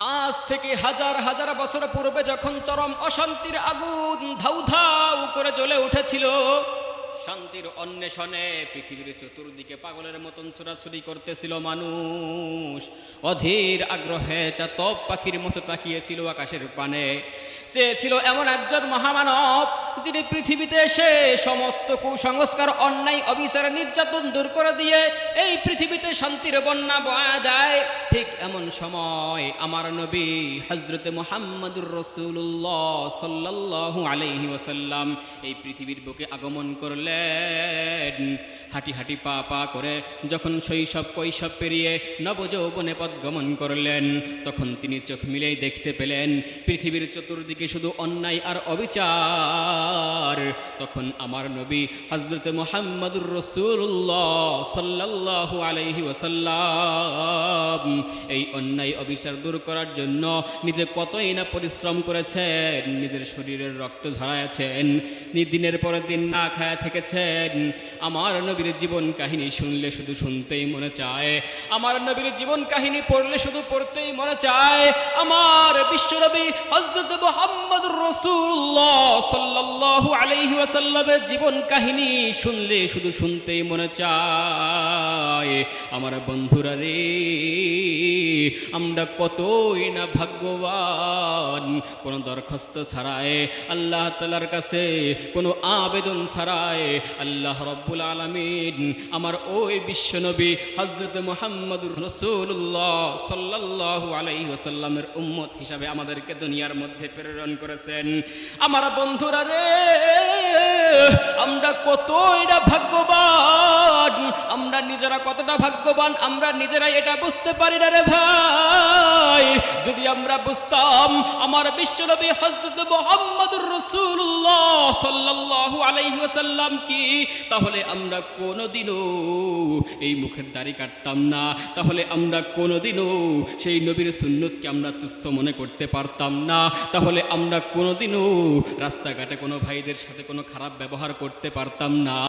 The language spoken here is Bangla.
আজ থেকে হাজার হাজার বছর পূর্বে যখন চরম অশান্তির আগুন ধাউ ধাউ করে জ্বলে উঠেছিল, শান্তির অন্বেষণে পৃথিবীর চতুর্দিকে পাগলের মতন ছোড়াছুরি করতেছিল মানুষ। অধীর আগ্রহে চা তপ পাখির মতো তাকিয়েছিল আকাশের পানে। চেয়েছিল এমন একজন মহামানব যিনি পৃথিবীতে এসে সমস্ত কুসংস্কার, অন্যায়, অবিচার, নির্যাতন দূর করে দিয়ে এই পৃথিবীতে শান্তির বন্যা বয়া দেয়, ঠিক এমন সময় আমার নবী হজরত মোহাম্মদুর রসুল্লাহ সাল্লাল্লাহু আলাইহি ওসাল্লাম এই পৃথিবীর বুকে আগমন করলেন। হাঁটি হাঁটি পা পা করে যখন শৈশব কৈশব পেরিয়ে নবযৌবনে পথ গমন করলেন, তখন তিনি চোখ মিলেই দেখতে পেলেন পৃথিবীর চতুর্দিকে শুধু অন্যায় আর অবিচার। তখন আমার নবী হজরত মোহাম্মদুর রসুল্লাহ সাল্লাল্লাহু আলাইহি ওয়াসাল্লাম এই অন্যায় অবিচার দূর করার জন্য নিজে কতই না পরিশ্রম করেছেন, নিজের শরীরের রক্ত ঝরাইয়াছেন দিনের পর দিন না খায়া থেকেছেন। আমার নবীর জীবন কাহিনী শুনলে শুধু শুনতেই মনে চায়, আমার নবীর জীবন কাহিনী পড়লে শুধু পড়তেই মনে চায়, আমার বিশ্বনবী হজরত মোহাম্মদ রসুল্লাহ সাল্লাল্লাহু আলাইহি ওয়াসাল্লামের জীবন কাহিনী শুনলে শুধু শুনতেই মনে চায়। আমার বন্ধুরা রে, আমরা কতই না ভাগ্যবান। কোনো দরখাস্ত ছাড়ায় আল্লাহ তালার কাছে কোনো আবেদন ছাড়ায় আল্লাহ রব্বুল আলমিন আমার ওই বিশ্বনবী হজরত মোহাম্মদুর রসুল্লাহ সাল্লাল্লাহু আলাইহি ওয়াসাল্লামের উম্মত হিসাবে আমাদেরকে দুনিয়ার মধ্যে প্রেরণ করেছেন। আমার বন্ধুরা রে, আমরা কতই না আমরা নিজেরা কতটা ভাগ্যবান, আমরা নিজেরাই এটা বুঝতে পারি না রে ভাই। যদি আমরা বুঝতাম, আমার বিশ্বনবী হজরত মোহাম্মদুর রসুল্লাহ সাল্লাল্লাহু আলাইহি ওয়াসাল্লাম কি? তাহলে আমরা কোনোদিনও এই মুখের দাড়ি কাটতাম না। তাহলে আমরা কোনোদিনও সেই নবীর সুন্নতকে আমরা তুচ্ছ মনে করতে পারতাম না। তাহলে আমরা কোনোদিনও রাস্তাঘাটে কোনো ভাইদের সাথে কোনো খারাপ ব্যবহার করতে পারতাম না।